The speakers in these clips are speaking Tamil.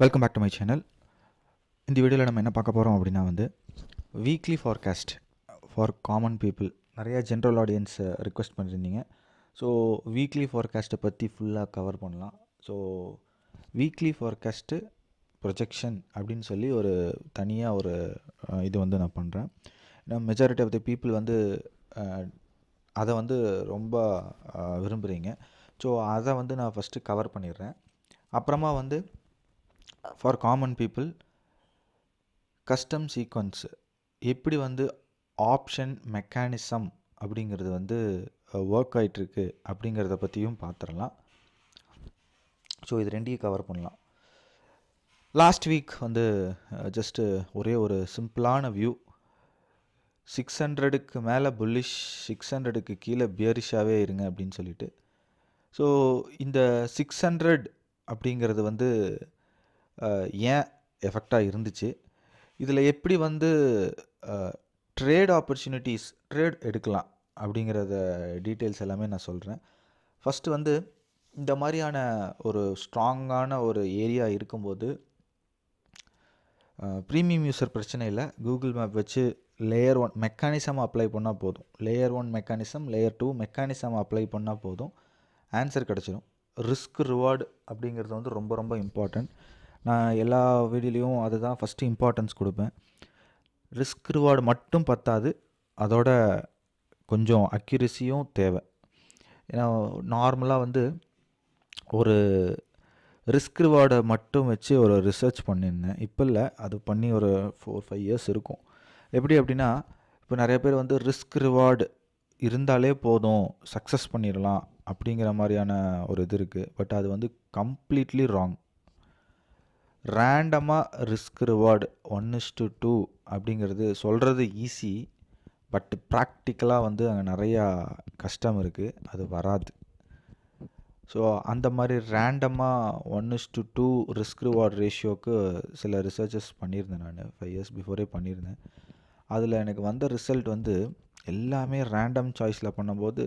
Welcome back to my channel இந்த வீடியோவில் நம்ம என்ன பார்க்க போகிறோம் அப்படின்னா வந்து weekly forecast for common people நிறையா ஜென்ரல் ஆடியன்ஸ் ரிக்வெஸ்ட் பண்ணியிருந்தீங்க ஸோ வீக்லி ஃபார்காஸ்ட்டை பற்றி ஃபுல்லாக கவர் பண்ணலாம். ஸோ வீக்லி ஃபார்காஸ்ட்டு ப்ரொஜெக்ஷன் அப்படின்னு சொல்லி ஒரு தனியாக ஒரு இது வந்து நான் பண்ணுறேன் ஏன்னா மெஜாரிட்டி ஆஃப் த பீப்புள் வந்து அதை வந்து ரொம்ப விரும்புகிறீங்க ஸோ அதை வந்து நான் ஃபஸ்ட்டு கவர் பண்ணிடுறேன். அப்புறமா வந்து for common people custom sequence எப்படி வந்து ஆப்ஷன் மெக்கானிசம் அப்படிங்கிறது வந்து ஒர்க் ஆகிட்டுருக்கு அப்படிங்கிறத பற்றியும் பார்த்துடலாம் ஸோ இது ரெண்டையும் கவர் பண்ணலாம். லாஸ்ட் வீக் வந்து ஜஸ்ட்டு ஒரே ஒரு சிம்பிளான வியூ சிக்ஸ் ஹண்ட்ரடுக்கு மேலே புல்லிஷ் சிக்ஸ் ஹண்ட்ரடுக்கு கீழே பியரிஷாகவே இருங்க அப்படின்னு சொல்லிட்டு. ஸோ இந்த சிக்ஸ் ஹண்ட்ரட் அப்படிங்கிறது வந்து ஏன் எஃபெக்டாக இருந்துச்சு? இதில் எப்படி வந்து ட்ரேட் ஆப்பர்ச்சுனிட்டிஸ் ட்ரேட் எடுக்கலாம் அப்படிங்கிறத டீட்டெயில்ஸ் எல்லாமே நான் சொல்கிறேன் ஃபஸ்ட்டு வந்து இந்த மாதிரியான ஒரு ஸ்ட்ராங்கான ஒரு ஏரியா இருக்கும்போது ப்ரீமியம் யூசர் பிரச்சனை இல்லை. கூகுள் மேப் வச்சு லேயர் ஒன் மெக்கானிசம் அப்ளை பண்ணால் போதும். Layer one mechanism layer two mechanism apply பண்ணால் போதும். ஆன்சர் கிடச்சிடும் ரிஸ்க் ரிவார்டு அப்படிங்கிறது வந்து ரொம்ப ரொம்ப இம்பார்ட்டன்ட் நான் எல்லா வீடியோலையும் அதுதான் ஃபஸ்ட்டு இம்பார்ட்டன்ஸ் கொடுப்பேன். ரிஸ்க் ரிவார்டு மட்டும் பத்தாது அதோட கொஞ்சம் அக்யூரஸியும் தேவை. ஏன்னா நார்மலாக வந்து ஒரு ரிஸ்க் ரிவார்டை மட்டும் வச்சு ஒரு ரிசர்ச் பண்ணியிருந்தேன். இப்போ இல்லை அது பண்ணி ஒரு ஃபோர் ஃபைவ் இயர்ஸ் இருக்கும். எப்படி அப்படின்னா இப்போ நிறைய பேர் வந்து ரிஸ்க் ரிவார்டு இருந்தாலே போதும் சக்ஸஸ் பண்ணிடலாம் அப்படிங்கிற மாதிரியான ஒரு இது இருக்குது பட் அது வந்து கம்ப்ளீட்லி ராங் ரேண்டமாக risk reward one is to two அப்படிங்கிறது சொல்கிறது ஈஸி பட் ப்ராக்டிக்கலாக வந்து அங்கே நிறையா கஷ்டம் இருக்குது அது வராது. ஸோ அந்த மாதிரி ரேண்டமாக one is to two risk reward ரேஷியோவுக்கு சில ரிசர்ச்சஸ் பண்ணியிருந்தேன் நான். ஃபைவ் இயர்ஸ் பிஃபோரே பண்ணியிருந்தேன். அதில் எனக்கு வந்த ரிசல்ட் வந்து எல்லாமே ரேண்டம் சாய்ஸில் பண்ணும்போது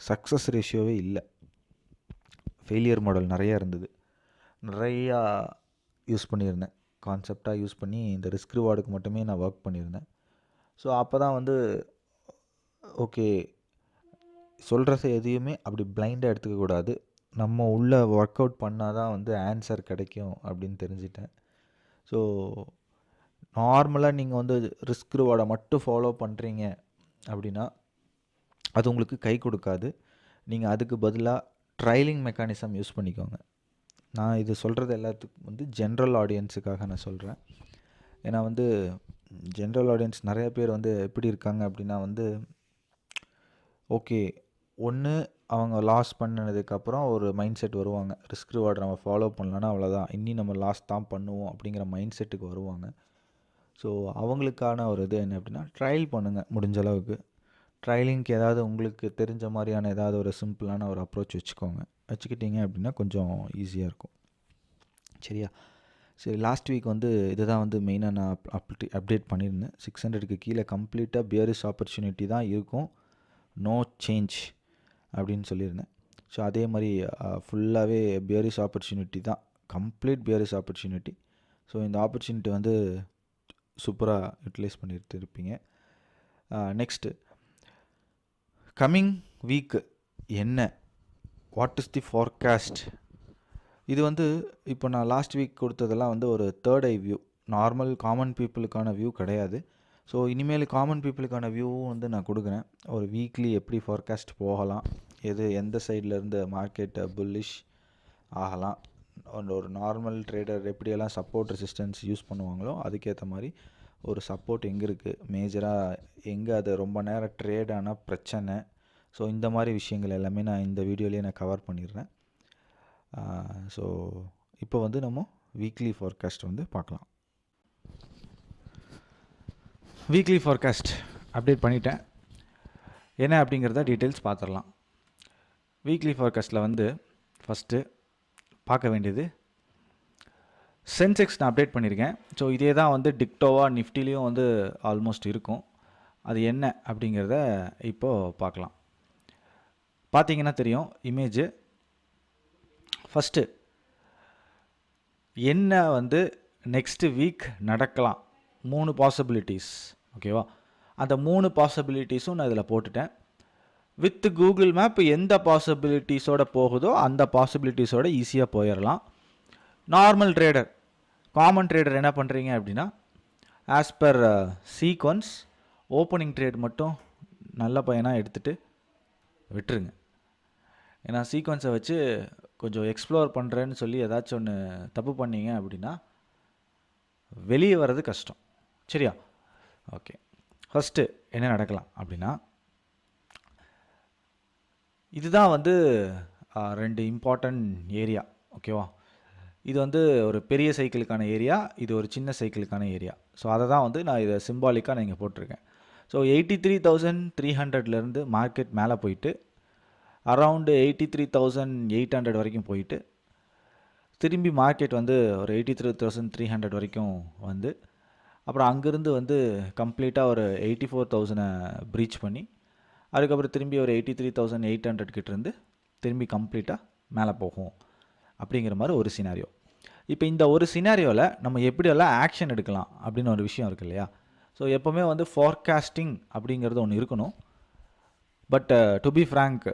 சக்ஸஸ் ரேஷியோவே இல்லை. ஃபெயிலியர் மாடல் நிறையா இருந்தது. நிறையா யூஸ் பண்ணியிருந்தேன். கான்செப்டாக யூஸ் பண்ணி இந்த ரிஸ்க் ரிவார்டுக்கு மட்டுமே நான் ஒர்க் பண்ணியிருந்தேன். ஸோ அப்போ தான் வந்து ஓகே சொல்கிறத எதையுமே அப்படி பிளைண்டாக எடுத்துக்கக்கூடாது நம்ம உள்ளே ஒர்க் அவுட் பண்ணால் தான் வந்து ஆன்சர் கிடைக்கும் அப்படின்னு தெரிஞ்சிட்டேன். ஸோ நார்மலாக நீங்கள் வந்து ரிஸ்க் ரிவார்டை மட்டும் ஃபாலோ பண்ணுறீங்க அப்படின்னா அது உங்களுக்கு கை கொடுக்காது. நீங்கள் அதுக்கு பதிலாக ட்ரைலிங் மெக்கானிசம் யூஸ் பண்ணிக்கோங்க. நான் இது சொல்கிறது எல்லாத்துக்கும் வந்து ஜென்ரல் ஆடியன்ஸுக்காக நான் சொல்கிறேன் ஏன்னா வந்து ஜென்ரல் ஆடியன்ஸ் நிறைய பேர் வந்து எப்படி இருக்காங்க அப்படின்னா வந்து ஓகே ஒன்று அவங்க லாஸ் பண்ணதுக்கப்புறம் ஒரு மைண்ட் செட் வருவாங்க. ரிஸ்க் ரிவார்டு நம்ம ஃபாலோ பண்ணலன்னா அவ்வளோதான் இன்னி நம்ம லாஸ் தான் பண்ணுவோம் அப்படிங்கிற மைண்ட் செட்டுக்கு வருவாங்க. ஸோ அவங்களுக்கான ஒரு இது என்ன அப்படின்னா ட்ரையல் பண்ணுங்கள் முடிஞ்ச அளவுக்கு. ட்ரையலிங்க்கு ஏதாவது உங்களுக்கு தெரிஞ்ச மாதிரியான ஏதாவது ஒரு சிம்பிளான ஒரு அப்ரோச் வச்சுக்கோங்க. வச்சுக்கிட்டீங்க அப்படின்னா கொஞ்சம் ஈஸியாக இருக்கும். சரியா? சரி லாஸ்ட் வீக் வந்து இதுதான் வந்து மெயினாக நான் அப்டே அப்டேட் பண்ணியிருந்தேன். சிக்ஸ் ஹண்ட்ரடுக்கு கீழே கம்ப்ளீட்டாக பியரிஸ் ஆப்பர்ச்சுனிட்டி தான் இருக்கும். நோ சேஞ்ச் அப்படின்னு சொல்லியிருந்தேன். ஸோ அதே மாதிரி ஃபுல்லாகவே பியரிஸ் ஆப்பர்ச்சுனிட்டி தான். கம்ப்ளீட் பியரிஸ் ஆப்பர்ச்சுனிட்டி ஸோ இந்த ஆப்பர்ச்சுனிட்டி வந்து சூப்பராக யூட்டிலைஸ் பண்ணிட்டு இருப்பீங்க. நெக்ஸ்ட்டு கம்மிங் வீக்கு என்ன? வாட் இஸ் தி ஃபார்காஸ்ட் இது வந்து இப்போ நான் லாஸ்ட் வீக் கொடுத்ததெல்லாம் வந்து ஒரு third eye view normal common பீப்புளுக்கான view கிடையாது. ஸோ இனிமேல் காமன் பீப்புளுக்கான வியூவும் வந்து நான் கொடுக்குறேன். ஒரு வீக்லி எப்படி ஃபார்காஸ்ட் போகலாம்? எது எந்த சைட்லேருந்து மார்க்கெட்டை புல்லிஷ் ஆகலாம்? ஒரு- ஒரு நார்மல் ட்ரேடர் எப்படியெல்லாம் சப்போர்ட் ரெசிஸ்டன்ஸ் யூஸ் பண்ணுவாங்களோ அதுக்கேற்ற மாதிரி ஒரு சப்போர்ட் எங்கே இருக்குது மேஜராக எங்கே அது ரொம்ப நேரம் ட்ரேட் ஆனால் பிரச்சனை. ஸோ இந்த மாதிரி விஷயங்கள் எல்லாமே நான் இந்த வீடியோலேயே நான் கவர் பண்ணிடுறேன். ஸோ இப்போ வந்து நம்ம வீக்லி ஃபோர்காஸ்ட் வந்து பார்க்கலாம். வீக்லி ஃபோர்காஸ்ட் அப்டேட் பண்ணிட்டேன். என்ன அப்படிங்கிறத டீட்டெயில்ஸ் பார்த்துடலாம். வீக்லி ஃபோர்காஸ்ட்டில் வந்து ஃபஸ்ட்டு பார்க்க வேண்டியது சென்செக்ஸ் நான் அப்டேட் பண்ணியிருக்கேன். ஸோ இதே தான் வந்து டிக்டோவாக நிஃப்டிலையும் வந்து ஆல்மோஸ்ட் இருக்கும். அது என்ன அப்படிங்கிறத இப்போது பார்க்கலாம். பார்த்தீங்கன்னா தெரியும் இமேஜு ஃபஸ்ட்டு என்ன வந்து நெக்ஸ்ட் வீக் நடக்கலாம்? மூணு பாசிபிலிட்டிஸ் ஓகேவா அந்த மூணு பாசிபிலிட்டிஸும் நான் இதில் போட்டுட்டேன். வித் கூகுள் மேப் எந்த பாசிபிலிட்டிஸோட போகுதோ அந்த பாசிபிலிட்டிஸோட ஈஸியாக போயிடலாம் நார்மல் ட்ரேடர் காமன் ட்ரேடர் என்ன பண்ணுறீங்க அப்படின்னா as per sequence opening trade மட்டும் நல்ல பையனாக எடுத்துகிட்டு விட்டுருங்க. ஏன்னா சீக்வன்ஸை வச்சு கொஞ்சம் எக்ஸ்ப்ளோர் பண்ணுறேன்னு சொல்லி ஏதாச்சும் ஒன்று தப்பு பண்ணீங்க அப்படின்னா வெளியே வர்றது கஷ்டம். சரியா? ஓகே ஃபஸ்ட்டு என்ன நடக்கலாம் அப்படின்னா இதுதான் வந்து ரெண்டு இம்பார்ட்டண்ட் ஏரியா ஓகேவா இது வந்து ஒரு பெரிய சைக்கிளுக்கான ஏரியா இது ஒரு சின்ன சைக்கிளுக்கான ஏரியா ஸோ அதை தான் வந்து நான் இதை சிம்பாலிக்காக நான் இங்கே போட்டிருக்கேன். So eighty three thousand three ஹண்ட்ரட்லேருந்து மார்க்கெட் மேலே போயிட்டு around eighty three thousand eight hundred வரைக்கும் போயிட்டு திரும்பி மார்க்கெட் வந்து ஒரு eighty three thousand three hundred வரைக்கும் வந்து அப்புறம் அங்கேருந்து வந்து கம்ப்ளீட்டாக ஒரு எயிட்டி ஃபோர் தௌசண்டை ப்ரீச் பண்ணி அதுக்கப்புறம் திரும்பி ஒரு eighty three thousand eight hundred கிட்டேருந்து திரும்பி கம்ப்ளீட்டாக மேலே போகும் அப்படிங்கிற மாதிரி ஒரு சினாரியோ இப்போ இந்த ஒரு சினாரியோவில் நம்ம எப்படியெல்லாம் ஆக்ஷன் எடுக்கலாம் அப்படின்னு ஒரு விஷயம் இருக்கு இல்லையா? ஸோ எப்போவுமே வந்து ஃபோர்காஸ்டிங் அப்படிங்கிறது ஒன்று இருக்கணும். But to be frank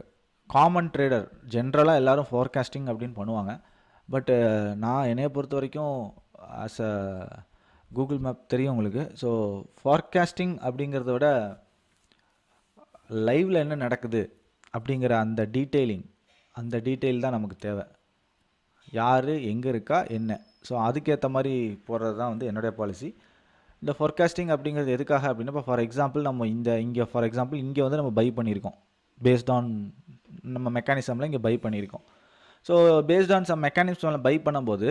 common trader ஜென்ரலாக எல்லோரும் ஃபோர்காஸ்டிங் அப்படின்னு பண்ணுவாங்க. பட் நான் என்னைய பொறுத்த வரைக்கும் ஆஸ் அ கூகுள் மேப் தெரியும் உங்களுக்கு. ஸோ ஃபார்காஸ்டிங் அப்படிங்கிறத விட லைவில் என்ன நடக்குது அப்படிங்கிற அந்த டீட்டெயிலிங் அந்த டீட்டெயில் தான் நமக்கு தேவை. யார் எங்கே இருக்கா என்ன? ஸோ அதுக்கேற்ற மாதிரி போடுறது தான் வந்து என்னுடைய பாலிசி இந்த ஃபோர்காஸ்டிங் அப்படிங்கிறது எதுக்காக அப்படின்னா இப்போ ஃபார் எக்ஸாம்பிள் நம்ம இந்த இங்கே ஃபார் எக்ஸாம்பிள் இங்கே வந்து நம்ம பை பண்ணியிருக்கோம். பேஸ்ட் ஆன் நம்ம மெக்கானிசமில் இங்கே பை பண்ணியிருக்கோம். ஸோ பேஸ்ட் ஆன் சம் மெக்கானிசமில் பை பண்ணும்போது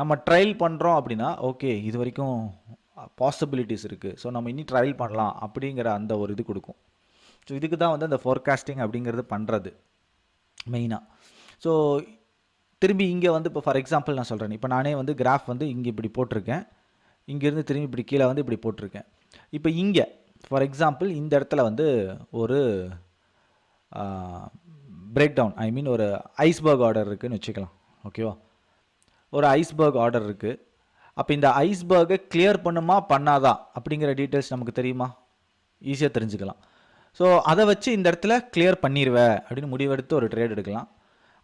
நம்ம ட்ரையல் பண்ணுறோம் அப்படின்னா ஓகே இது வரைக்கும் பாசிபிலிட்டிஸ் இருக்குது ஸோ நம்ம இனி ட்ரையல் பண்ணலாம் அப்படிங்கிற அந்த ஒரு இது கொடுக்கும். ஸோ இதுக்கு தான் வந்து அந்த ஃபோர்காஸ்டிங் அப்படிங்கிறது பண்ணுறது மெயினாக ஸோ திரும்பி இங்கே வந்து இப்போ ஃபார் எக்ஸாம்பிள் நான் சொல்கிறேன் இப்போ நானே வந்து கிராஃப் வந்து இங்கே இப்படி போட்டிருக்கேன். இங்கேருந்து திரும்பி இப்படி கீழே வந்து இப்படி போட்டிருக்கேன். இப்போ இங்கே ஃபார் எக்ஸாம்பிள் இந்த இடத்துல வந்து ஒரு பிரேக் டவுன் ஐ மீன் ஒரு ஐஸ்பர்க் ஆர்டர் இருக்குதுன்னு வச்சுக்கலாம் ஓகேவா ஒரு ஐஸ்பர்க் ஆர்டர் இருக்குது அப்போ இந்த ஐஸ்பர்கை கிளியர் பண்ணுமா பண்ணாதா? அப்படிங்கிற டீட்டெயில்ஸ் நமக்கு தெரியுமா? ஈஸியாக தெரிஞ்சுக்கலாம். ஸோ அதை வச்சு இந்த இடத்துல கிளியர் பண்ணிடுவேன் அப்படின்னு முடிவெடுத்து ஒரு ட்ரேட் எடுக்கலாம்.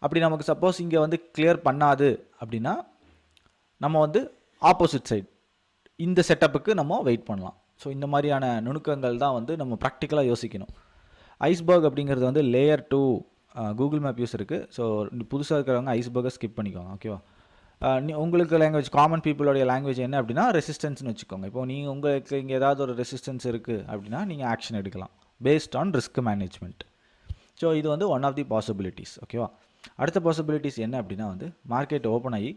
அப்படி நமக்கு சப்போஸ் இங்கே வந்து கிளியர் பண்ணாது அப்படின்னா நம்ம வந்து ஆப்போசிட் சைட் இந்த செட்டப்புக்கு நம்ம வெயிட் பண்ணலாம். ஸோ இந்த மாதிரியான நுணுக்கங்கள் தான் வந்து நம்ம ப்ராக்டிக்கலாக யோசிக்கணும். ஐஸ்பர்க் அப்படிங்கிறது வந்து layer two Google map use இருக்குது ஸோ புதுசாக இருக்கிறவங்க ஐஸ்பர்கை ஸ்கிப் பண்ணிக்கோங்க ஓகேவா நீ உங்களுக்கு லாங்குவேஜ் காமன் பீப்புளோடைய லாங்குவேஜ் என்ன அப்படின்னா ரெசிஸ்டன்ஸ்னு வச்சுக்கோங்க. இப்போ நீங்கள் உங்களுக்கு இங்கே ஏதாவது ஒரு ரெசிஸ்டன்ஸ் இருக்குது அப்படின்னா நீங்கள் ஆக்ஷன் எடுக்கலாம். Based on risk management so இது வந்து ஒன் ஆஃப் தி பாசிபிலிட்டிஸ் ஓகேவா அடுத்த பாசிபிலிட்டிஸ் என்ன அப்படின்னா வந்து மார்க்கெட் ஓப்பன் ஆகி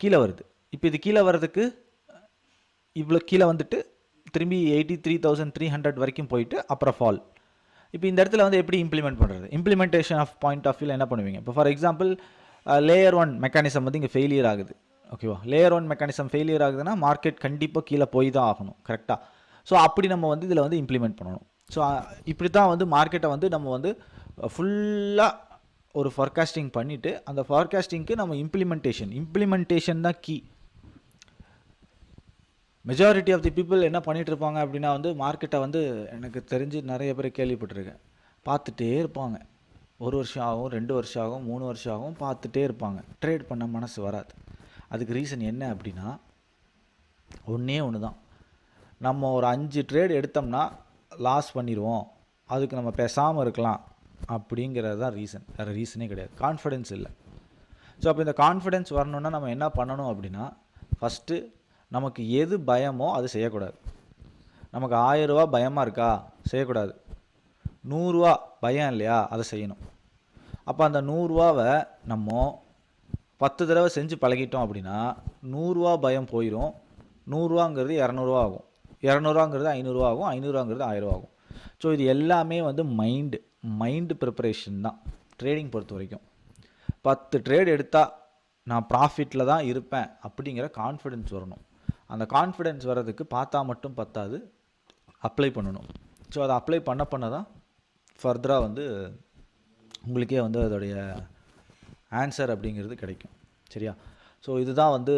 கீழே வருது. இப்போ இது கீழே வர்றதுக்கு இவ்வளோ கீழே வந்துட்டு திரும்பி eighty three thousand three hundred வரைக்கும் போயிட்டு அப்புறம் ஃபால் இப்போ இந்த இடத்துல வந்து எப்படி இம்ப்ளிமெண்ட் பண்ணுறது implementation of point of view என்ன பண்ணுவீங்க? இப்போ for example layer one mechanism வந்து இங்கே ஃபெயிலியர் ஆகுது. ஓகேவா லேயர் ஒன் மெக்கானிசம் ஃபெயிலியர் ஆகுதுன்னா மார்க்கெட் கண்டிப்பாக கீழே போய் தான் ஆகணும். கரெக்டாக ஸோ அப்படி நம்ம வந்து இதில் வந்து இம்ப்ளிமெண்ட் பண்ணணும். ஸோ இப்படி தான் வந்து மார்க்கெட்டை வந்து நம்ம வந்து ஃபுல்லாக ஒரு ஃபார்காஸ்டிங் பண்ணிவிட்டு அந்த ஃபார்காஸ்டிங்க்கு நம்ம இம்ப்ளிமெண்டேஷன் இம்ப்ளிமெண்டேஷன் தான் key majority of the people என்ன பண்ணிகிட்டு இருப்பாங்க அப்படின்னா வந்து மார்க்கெட்டை வந்து எனக்கு தெரிஞ்சு நிறைய பேர் கேள்விப்பட்டிருக்கேன். பார்த்துட்டே இருப்பாங்க. ஒரு வருஷம் ஆகும் ரெண்டு வருஷம் ஆகும் மூணு வருஷம் ஆகும் பார்த்துட்டே இருப்பாங்க. ட்ரேட் பண்ண மனசு வராது. அதுக்கு ரீசன் என்ன அப்படின்னா ஒன்றே ஒன்று தான் நம்ம ஒரு அஞ்சு ட்ரேட் எடுத்தோம்னா லாஸ் பண்ணிடுவோம். அதுக்கு நம்ம பேசாமல் இருக்கலாம் அப்படிங்கிறது தான் ரீசன் வேறு ரீசனே கிடையாது. கான்ஃபிடென்ஸ் இல்லை. ஸோ அப்போ இந்த கான்ஃபிடென்ஸ் வரணுன்னா நம்ம என்ன பண்ணணும் அப்படின்னா ஃபஸ்ட்டு நமக்கு எது பயமோ அது செய்யக்கூடாது. நமக்கு ஆயிரரூவா பயமாக இருக்கா? செய்யக்கூடாது. நூறுரூவா பயம் இல்லையா? அதை செய்யணும். அப்போ அந்த நூறுரூவாவை நம்ம பத்து தடவை செஞ்சு பழகிட்டோம் அப்படின்னா நூறுரூவா பயம் போயிடும் நூறுரூவாங்கிறது இரநூறுவா ஆகும். இரநூறுவாங்கிறது ஐநூறுரூவா ஆகும். ஐநூறுவாங்கிறது ஆயிரரூவா ஆகும். ஸோ இது எல்லாமே வந்து மைண்டு மைண்டு ப்ரிப்பரேஷன் தான். ட்ரேடிங் பொறுத்த வரைக்கும். பத்து ட்ரேட் எடுத்தால் நான் ப்ராஃபிட்டில் தான் இருப்பேன் அப்படிங்கிற கான்ஃபிடென்ஸ் வரணும். அந்த கான்ஃபிடென்ஸ் வர்றதுக்கு பார்த்தா மட்டும் பத்தாது அப்ளை பண்ணணும். ஸோ அதை அப்ளை பண்ண பண்ண தான் ஃபர்தராக வந்து உங்களுக்கே வந்து அதோடைய ஆன்சர் அப்படிங்கிறது கிடைக்கும். சரியா? ஸோ இதுதான் வந்து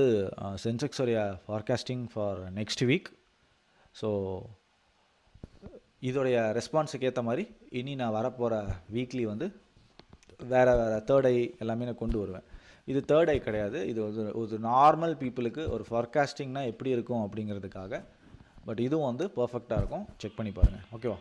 சென்செக்ஸோடைய forecasting for next week so இதோடைய ரெஸ்பான்ஸுக்கு ஏற்ற மாதிரி இனி நான் வரப்போகிற வீக்லி வந்து வேறு வேறு தேர்ட் ஐ எல்லாமே நான் கொண்டு வருவேன். இது தேர்ட் ஐ கிடையாது. இது ஒரு ஒரு நார்மல் பீப்புளுக்கு ஒரு ஃபார்காஸ்டிங்னா எப்படி இருக்கும் அப்படிங்கிறதுக்காக. பட் இதுவும் வந்து பர்ஃபெக்டாக இருக்கும். செக் பண்ணி பாருங்கள் ஓகேவா